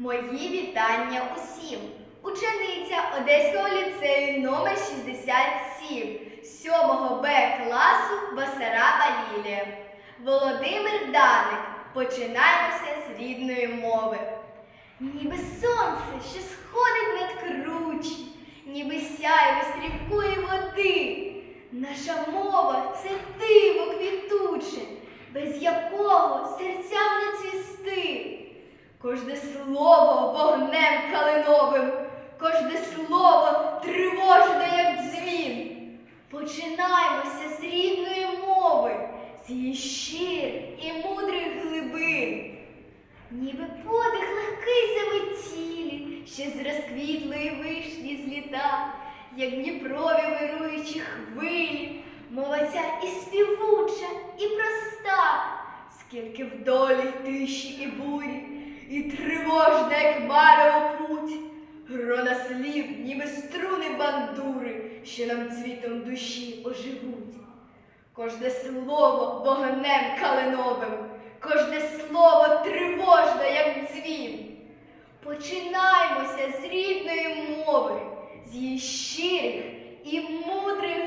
Мої вітання усім! Учениця Одеського ліцею номер 67 7 Б класу Басараба Лілія. Володимир Даник. Починаємося з рідної мови. Ніби сонце, що сходить над кручі, ніби сяйво стрімкої води. Наша мова це диво квітуче, без якого цвісти. Кожне слово вогнем калиновим, кожне слово тривожне, як дзвін. Починаємося з рідної мови, з її щирих і мудрих глибин. Ніби подих легкий заметілі, ще з розквітлої вишні з літа, як Дніпрові вируючі хвилі, мова ця і співуча, і проста, скільки в долі тиші і бурі, і тривожна, як марево путь, грона слів, ніби струни бандури, що нам цвітом душі оживуть. Кожне слово вогнем калиновим, кожне слово тривожне, як дзвін. Починаємося з рідної мови, з її щирих і мудрих.